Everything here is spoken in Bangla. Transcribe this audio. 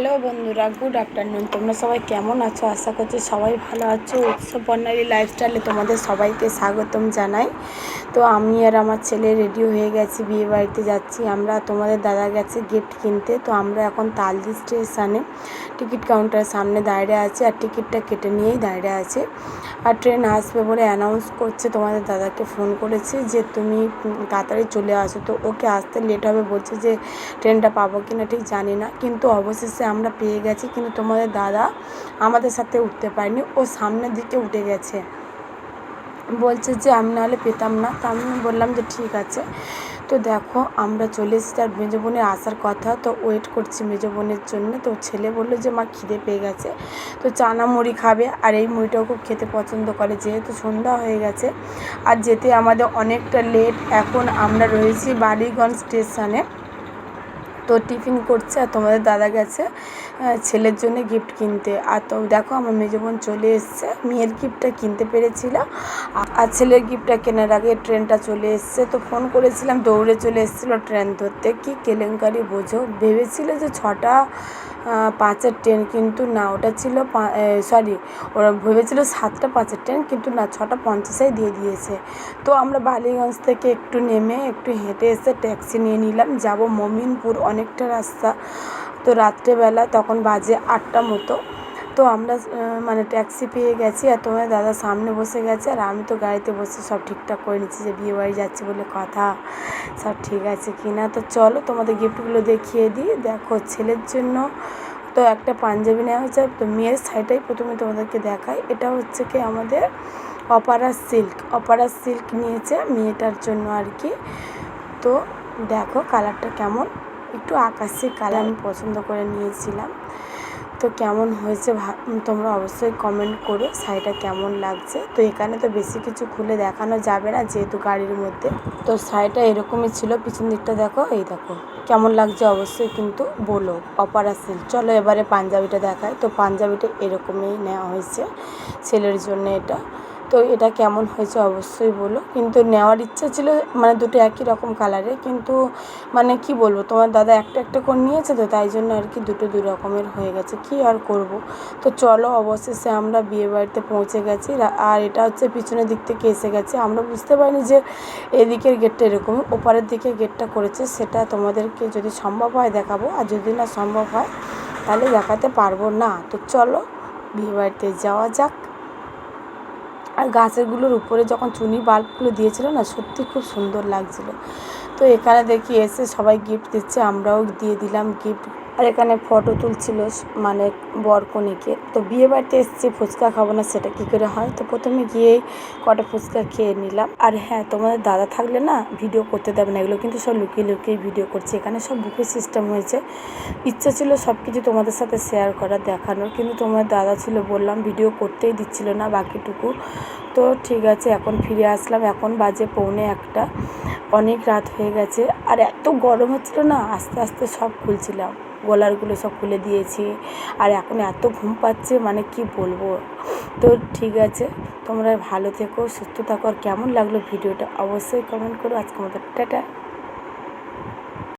হ্যালো বন্ধুরা, গুড আফটারনুন। তোমরা সবাই কেমন আছো? আশা করছি সবাই ভালো আছো। উৎসব বর্ণালী লাইফস্টাইলে তোমাদের সবাইকে স্বাগতম জানাই। তো আমি আর আমার ছেলে রেডি হয়ে গেছি, বিয়ে বাড়িতে যাচ্ছি। আমরা তোমাদের দাদা গেছে গিফট কিনতে। তো আমরা এখন তালদি স্টেশনে টিকিট কাউন্টারের সামনে দাঁড়িয়ে আছে আর টিকিটটা কেটে নিয়েই দাঁড়িয়ে আছে। আর ট্রেন আসবে বলে অ্যানাউন্স করছে, তোমাদের দাদাকে ফোন করেছে যে তুমি তাড়াতাড়ি চলে আসো। তো ওকে আসতে লেট হবে, বলছে যে ট্রেনটা পাবো কি না ঠিক জানি না। কিন্তু অবশেষে আমরা পেয়ে গেছি, কিন্তু তোমাদের দাদা আমাদের সাথে উঠতে পারেনি। ও সামনের দিকে উঠে গেছে। বলছে যে, আমি নাহলে পেতাম না। তা আমি বললাম যে, ঠিক আছে। তো দেখো, আমরা চলে এসেছি তার মেজো বোনের আসার কথা। তো ওয়েট করছি মেজো বোনের জন্য। তো ছেলে বলল যে, মা, খিদে পেয়ে গেছে। তো চানা মুড়ি খাবে। আর এই মুড়িটাও খুব খেতে পছন্দ করে, যেহেতু সন্ধ্যা হয়ে গেছে। আর যেতে আমাদের অনেকটা লেট এখন আমরা রয়েছি বালিগঞ্জ স্টেশনে তো টিফিন করছে আর তোমাদের দাদা গেছে ছেলের জন্য গিফট কিনতে। আর তো দেখো আমার মেজো বোন চলে এসছে, মেয়ের গিফটটা কিনতে পেরেছিল আর ছেলের গিফটটা কেনার আগে ট্রেনটা চলে এসছে, তো ফোন করেছিলাম, দৌড়ে চলে এসেছিল ট্রেন ধরতে। কি কেলেঙ্কারি বোঝো, ভেবেছিল যে ছটা পাঁচের ট্রেন কিন্তু না, ওটা ছিল সরি ওরা ভেবেছিল সাতটা পাঁচের ট্রেন কিন্তু না, ছটা পঞ্চাশেই দিয়ে দিয়েছে। তো আমরা বালিগঞ্জ থেকে একটু নেমে একটু হেঁটে এসে ট্যাক্সি নিয়ে নিলাম। যাব মমিনপুর, অনেকটা রাস্তা। তো রাত্রেবেলা, তখন বাজে আটটা মতো। তো আমরা মানে ট্যাক্সি পেয়ে গেছি আর তোমার দাদা সামনে বসে গেছে আর আমি তো গাড়িতে বসে সব ঠিকঠাক করে নিচ্ছি যে বিয়ে বাড়ি যাচ্ছি বলে কথা, সব ঠিক আছে কি না? তো চলো তোমাদের গিফটগুলো দেখিয়ে দিই। দেখো ছেলের জন্য তো একটা পাঞ্জাবি নেওয়া হয়েছে। তো মেয়ের সাইডটাই প্রথমে তোমাদেরকে দেখাই। এটা হচ্ছে কি আমাদের অপারা সিল্ক অপারা সিল্ক নিয়েছে মেয়েটার জন্য আর কি। তো দেখো কালারটা কেমন? একটু আকাশি কালার আমি পছন্দ করে নিয়েছিলাম। তো কেমন হয়েছে তোমরা অবশ্যই কমেন্ট করে, শাড়িটা কেমন লাগছে। তো এখানে তো বেশি কিছু খুলে দেখানো যাবে না যেহেতু গাড়ির মধ্যে। তো শাড়িটা এরকমই ছিল, পিছন দিকটা দেখো, এই দেখো। কেমন লাগছে অবশ্যই কিন্তু বলো অপারা সিল্ক চলো এবারে পাঞ্জাবিটা দেখায় তো পাঞ্জাবিটা এরকমই নেওয়া হয়েছে, ছেলের জন্য এটা। তো এটা কেমন হয়েছে অবশ্যই বলো। কিন্তু নেওয়ার ইচ্ছা ছিল মানে দুটো একই রকম কালারের কিন্তু মানে কি বলব, তোমার দাদা একটা একটা করে নিয়েছে তো তাই জন্য আর কি দুটো দু রকমের হয়ে গেছে। কি আর করব? তো চলো অবশেষে আমরা বিয়ে বাড়িতে পৌঁছে গেছি। আর এটা হচ্ছে পিছনের দিক থেকে এসে গেছে। আমরা বুঝতে পারিনি যে এদিকের গেটটা এরকম। ওপারের দিকে গেটটা করেছে। সেটা তোমাদেরকে যদি সম্ভব হয় দেখাবো। আর যদি না সম্ভব হয়, তাহলে দেখাতে পারব না। তো চলো বিয়ে বাড়িতে যাওয়া যাক। আর গাছেরগুলোর উপরে যখন চুনি বাল্বগুলো দিয়েছিল না, সত্যি খুব সুন্দর লাগছিল। তো এখানে দেখি এসে সবাই গিফট দিচ্ছে, আমরাও দিয়ে দিলাম গিফট আর এখানে ফটো তুলছিল মানে বর কনেকে। তো বিয়ে বাড়িতে এসেছি, ফুচকা খাব না, সেটা কী করে হয়? তো প্রথমে গিয়েই কটা ফুচকা খেয়ে নিলাম। আর হ্যাঁ তোমাদের দাদা থাকলে না ভিডিও করতে দেবে না, এগুলো কিন্তু সব লুকিয়ে লুকিয়ে ভিডিও করছে। এখানে সব বুকে সিস্টেম হয়েছে। ইচ্ছা ছিল সব কিছু তোমাদের সাথে শেয়ার করা, দেখানোর। কিন্তু তোমার দাদা ছিল, বললাম ভিডিও করতেই দিচ্ছিল না, বাকিটুকু। তো ঠিক আছে, এখন ফিরে আসলাম। এখন বাজে পৌনে একটা। অনেক রাত হয়ে গেছে। আর এত গরম হচ্ছিল না, আস্তে আস্তে সব খুলছিলাম। গলারগুলো সব খুলে দিয়েছি। আর এখন এত ঘুম পাচ্ছে মানে কি বলব? তো ঠিক আছে, তোমরা ভালো থেকো, সুস্থ থাকো। আর কেমন লাগল ভিডিওটা অবশ্যই কমেন্ট করো। আজকে মতো টাটা।